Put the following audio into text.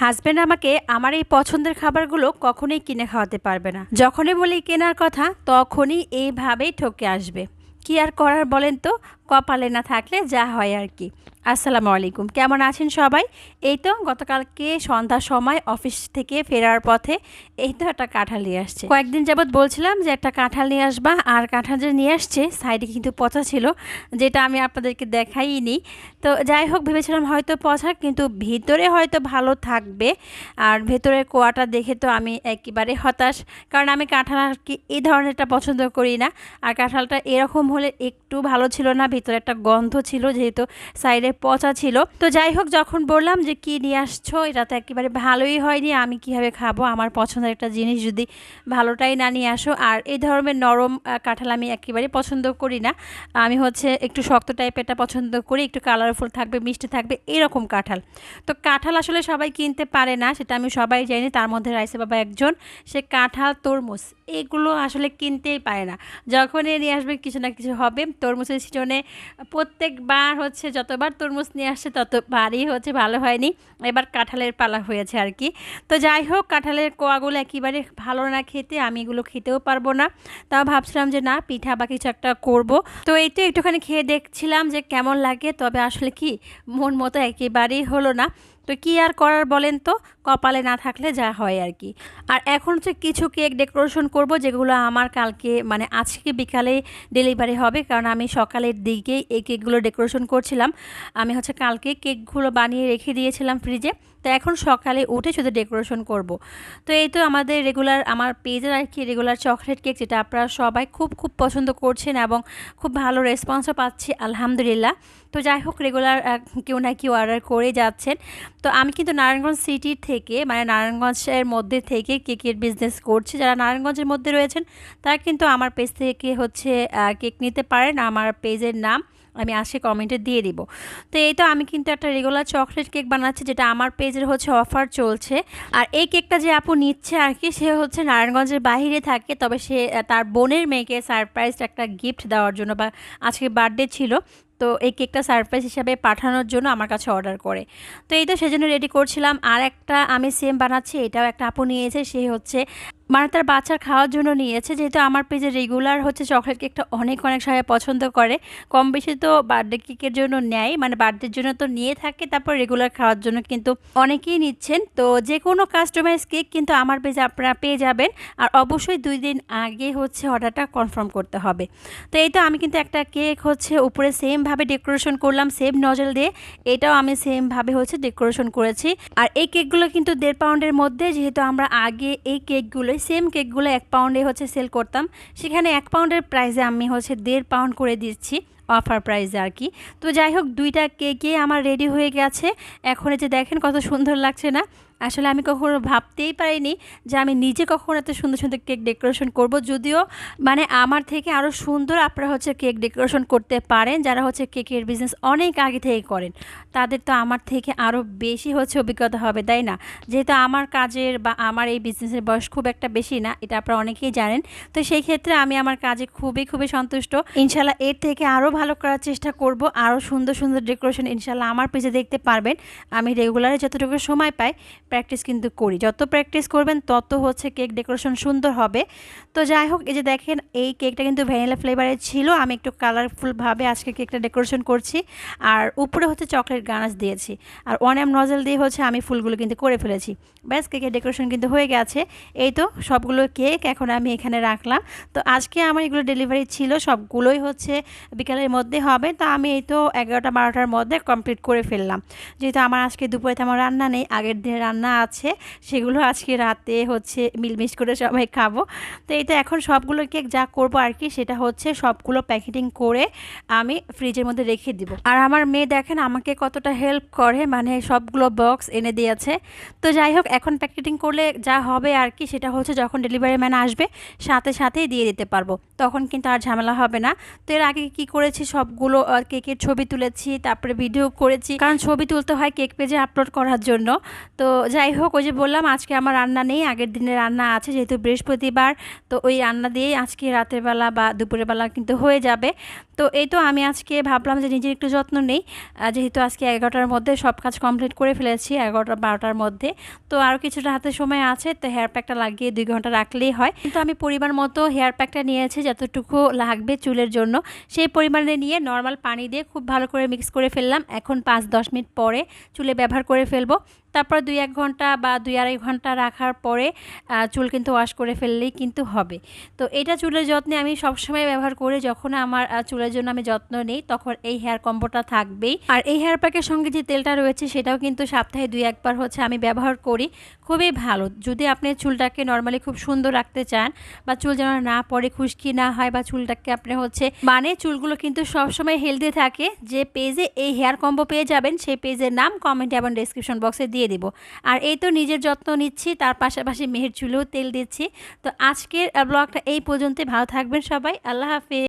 Husband আমাকে, আমার এই পছন্দের খাবারগুলো কখনোই কিনে খাওয়াতে পারবে না। যখনই বলি কেনার কথা, তখনই এইভাবেই ঠকে আসবে। কি আর করার বলেন তো? কপালে না থাকলে যা হয় আর কি। আসসালামু আলাইকুম। কেমন আছেন সবাই? এই তো গতকালকে সন্ধ্যার সময় অফিস থেকে ফেরার পথে এই তো একটা কাঁঠাল নিয়ে আসছে। কয়েকদিন যাবৎ বলছিলাম যে একটা কাঁঠাল নিয়ে আসবা, আর কাঁঠাল যে নিয়ে আসছে, সাইডে কিন্তু পচা ছিল, যেটা আমি আপনাদেরকে দেখাইনি। তো যাই হোক, ভেবেছিলাম হয়তো পচা, কিন্তু ভিতরে হয়তো ভালো থাকবে, আর ভেতরে কোয়াটা দেখে তো আমি একেবারে হতাশ। কারণ আমি কাঁঠাল আর কি এই ধরনেরটা পছন্দ করি না, আর কাঁঠালটা এরকম হলে একটু ভালো ছিল না ভিতরে একটা গন্ধ ছিল, যেহেতু সাইডে পচা ছিল। তো যাই হোক, যখন বললাম যে, কি নিয়ে আসছো? এটা তো একেবারে ভালোই হয়নি। আমি কীভাবে খাব? আমার পছন্দের একটা জিনিস যদি ভালোটাই না নিয়ে আসো। আর এই ধরনের নরম কাঁঠাল আমি একেবারে পছন্দ করি না। আমি হচ্ছে একটু শক্ত টাইপেরটা পছন্দ করি। একটু কালারফুল থাকবে, মিষ্টি থাকবে, এরকম কাঁঠাল। তো কাঁঠাল আসলে সবাই কিনতে পারে না, সেটা আমি সবাই জানি। তার মধ্যে রাইসে বাবা একজন, সে কাঁঠাল, তরমুজ, এগুলো আসলে কিনতেই পারে না। যখনই নিয়ে আসবে, কিছু না কিছু হবে। তরমুজের সিজনে প্রত্যেকবার হচ্ছে যতবার তরমুজ নিয়ে আসছে ততবারই হচ্ছে ভালো হয়নি। এবার কাঁঠালের পালা হয়েছে আর কি। তো যাই হোক, কাঁঠালের কোয়াগুলো একেবারে ভালো না খেতে, আমি এগুলো খেতেও পারব না। তাও ভাবছিলাম যে না, পিঠা বা কিছু একটা করব। তো এই তো একটুখানি খেয়ে দেখছিলাম যে কেমন লাগে, তবে আসলে কি, মন মতো একেবারেই হলো না। তো কি আর করার বলেন তো? কপালে না থাকলে যা হয় আর কি। আর এখন হচ্ছে কিছু কেক ডেকোরেশন করব, যেগুলো আমার কালকে মানে আজকে বিকালে ডেলিভারি হবে। কারণ আমি সকালের দিকেই এই কেকগুলো ডেকোরেশন করছিলাম। আমি হচ্ছে কালকে কেকগুলো বানিয়ে রেখে দিয়েছিলাম ফ্রিজে। তো এখন সকালে উঠে শুধু ডেকোরেশন করব। তো এই তো আমাদের রেগুলার, আমার পেজের আর কি রেগুলার চকলেট কেক, যেটা আপনারা সবাই খুব খুব পছন্দ করছেন এবং খুব ভালো রেসপন্সও পাচ্ছি, আলহামদুলিল্লাহ। তো যাই হোক রেগুলার কেউ না কেউ অর্ডার করে যাচ্ছেন। তো আমি কিন্তু নারায়ণগঞ্জ সিটির থেকে মানে নারায়ণগঞ্জের মধ্যে থেকে কেকের বিজনেস করছি। যারা নারায়ণগঞ্জের মধ্যে রয়েছেন, তারা কিন্তু আমার পেজ থেকে হচ্ছে কেক নিতে পারেন। আমার পেজের নাম আমি আসে কমেন্টে দিয়ে দিব। তো এই তো আমি কিন্তু একটা রেগুলার চকলেট কেক বানাচ্ছি, যেটা আমার পেজের হচ্ছে অফার চলছে। আর এই কেকটা যে আপু নিচ্ছে আর কি, সে হচ্ছে নারায়ণগঞ্জের বাইরে থাকে, তবে সে তার বোনের মেয়েকে সারপ্রাইজ একটা গিফট দেওয়ার জন্য বা আজকে বার্থডে ছিল। তো এই কেকটা সারপ্রাইজ হিসাবে পাঠানোর জন্য আমার কাছে অর্ডার করে। তো এই তো সেজন্য রেডি করছিলাম। আর একটা আমি সেম বানাচ্ছি, এটাও একটা আপু নিয়েছে, সে হচ্ছে মানে তার বাচ্চার খাওয়ার জন্য নিয়েছে। যেহেতু আমার পেজে রেগুলার হচ্ছে চকলেট কেকটা অনেক অনেক সবাই পছন্দ করে। কম বেশি তো বার্থডে কেকের জন্য নেয় মানে বার্থডের জন্য তো নিয়ে থাকে, তারপর রেগুলার খাওয়ার জন্য কিন্তু অনেকেই নিচ্ছেন। তো যে কোনো কাস্টমাইজ কেক কিন্তু আমার পেজে আপনারা পেয়ে যাবেন। আর অবশ্যই দুই দিন আগে হচ্ছে অর্ডারটা কনফার্ম করতে হবে। তো এই তো আমি কিন্তু একটা কেক হচ্ছে উপরে সেমভাবে ডেকোরেশন করলাম, সেম নজল দিয়ে। এটাও আমি সেমভাবে হচ্ছে ডেকোরেশন করেছি। আর এই কেকগুলো কিন্তু দেড় পাউন্ডের মধ্যে, যেহেতু আমরা আগে এই কেকগুলো সেম কেকগুলো এক পাউন্ডে হচ্ছে সেল করতাম। সেখানে এক পাউন্ডের প্রাইসে আমি হচ্ছে দেড় পাউন্ড করে দিচ্ছি। অফার প্রাইসে আর কি। তো যাই হোক, দুইটা কেকে আমার রেডি হয়ে গেছে। এখন যে দেখেন কত সুন্দর লাগছে না? আসলে আমি কখনো ভাবতেই পারিনি যে আমি নিজে কখনো এত সুন্দর সুন্দর কেক ডেকোরেশন করব। যদিও মানে আমার থেকে আরও সুন্দর আপনারা হচ্ছে কেক ডেকোরেশন করতে পারেন। যারা হচ্ছে কেকের বিজনেস অনেক আগে থেকে করেন, তাদের তো আমার থেকে আরও বেশি হচ্ছে অভিজ্ঞতা হবে, তাই না? যেহেতু আমার কাজের বা আমার এই বিজনেসের বয়স খুব একটা বেশি না, এটা আপনারা অনেকেই জানেন। তো সেই ক্ষেত্রে আমি আমার কাজে খুবই খুবই সন্তুষ্ট। ইনশাল্লাহ এর থেকে আরও ভালো করার চেষ্টা করব। আরও সুন্দর সুন্দর ডেকোরেশন ইনশাল্লাহ আমার পেজে দেখতে পারবেন। আমি রেগুলারে যতটুকু সময় পাই প্র্যাকটিস কিন্তু করি। যত প্র্যাকটিস করবেন, তত হচ্ছে কেক ডেকোরেশন সুন্দর হবে। তো যাই হোক, এই যে দেখেন, এই কেকটা কিন্তু ভ্যানিলা ফ্লেভারের ছিল। আমি একটু কালারফুলভাবে আজকে কেকটা ডেকোরেশন করছি। আর উপরে হচ্ছে চকলেট গানাশ দিয়েছি। আর ওয়ান এম নজেল দিয়ে হচ্ছে আমি ফুলগুলো কিন্তু করে ফেলেছি। ব্যাস কেকের ডেকোরেশন কিন্তু হয়ে গেছে। এই তো সবগুলো কেক এখন আমি এখানে রাখলাম। তো আজকে আমার এগুলো ডেলিভারি ছিল। সবগুলোই হচ্ছে বিকালের মধ্যে হবে, তো আমি এই তো এগারোটা বারোটার মধ্যে কমপ্লিট করে ফেললাম। যেহেতু আমার আজকে দুপুরে তেমন রান্না নেই, আগের দিনের রান্না আছে, সেগুলো আজকে রাতে হচ্ছে মিলমিশ করে সবাই খাব। তো এই তো এখন সবগুলো কেক যা করব আর কি, সেটা হচ্ছে সবগুলো প্যাকেটিং করে আমি ফ্রিজের মধ্যে রেখে দিব। আর আমার মেয়ে দেখেন আমাকে কতটা হেল্প করে মানে সবগুলো বক্স এনে দিয়েছে। তো যাই হোক, এখন প্যাকেটিং করলে যা হবে আর কি, সেটা হচ্ছে যখন ডেলিভারি ম্যান আসবে, সাথে সাথেই দিয়ে দিতে পারব। তখন কিন্তু আর ঝামেলা হবে না। তো এর আগে কি করেছি করেছি, সবগুলো কেকের ছবি তুলেছি, তারপরে ভিডিও করেছি। কারণ ছবি তুলতে হয় কেক পেজে আপলোড করার জন্য। তো যাই হোক, ওই যে বললাম, আজকে আমার রান্না নেই, আগের দিনের রান্না আছে যেহেতু বৃহস্পতিবার। তো ওই রান্না দিয়েই আজকে রাতের বেলা বা দুপুরের বেলা কিন্তু হয়ে যাবে। তো এই তো আমি আজকে ভাবলাম যে নিজের একটু যত্ন নেই। যেহেতু আজকে এগারোটার মধ্যে সব কাজ কমপ্লিট করে ফেলেছি, এগারোটা, বারোটার মধ্যে। তো আরও কিছুটা হাতে সময় আছে, তো হেয়ার প্যাকটা লাগিয়ে দুই ঘণ্টা রাখলেই হয়। কিন্তু আমি পরিমাণ মতো হেয়ার প্যাকটা নিয়েছি, যতটুকু লাগবে চুলের জন্য। সেই পরিমাণে নিয়ে নর্মাল পানি দিয়ে খুব ভালো করে মিক্স করে ফেললাম। এখন পাঁচ দশ মিনিট পরে চুলে ব্যবহার করে ফেলব। তারপর দুই এক ঘণ্টা বা দুই আড়াই ঘণ্টা রাখার পরে চুল কিন্তু ওয়াশ করে ফেললেই কিন্তু হবে। তো এটা চুলের যত্নে আমি সবসময় ব্যবহার করে, যখন আমার চুলের জন্য আমি যত্ন নেই, তখন এই হেয়ার কম্বোটা থাকবেই। আর এই হেয়ার প্যাকের সঙ্গে যে তেলটা রয়েছে, সেটাও কিন্তু সপ্তাহে দুই একবার হচ্ছে আমি ব্যবহার করি। খুবই ভালো। যদি আপনি চুলটাকে নর্মালি খুব সুন্দর রাখতে চান বা চুল যেন না পড়ে, খুশকি না হয় বা চুলটাকে আপনি হচ্ছে মানে চুলগুলো কিন্তু সবসময় হেলদি থাকে, যে পেজে এই হেয়ার কম্বো পেয়ে যাবেন, সেই পেজের নাম কমেন্ট এবং ডেসক্রিপশন বক্সে দিয়ে দেব। আর এই তো নিজের যত্ন নিচ্ছি, তার পাশাপাশি মেহের চুলেও তেল দিচ্ছি। তো আজকের ব্লগটা এই পর্যন্ত ভালো থাকবেন সবাই। আল্লাহ হাফিজ।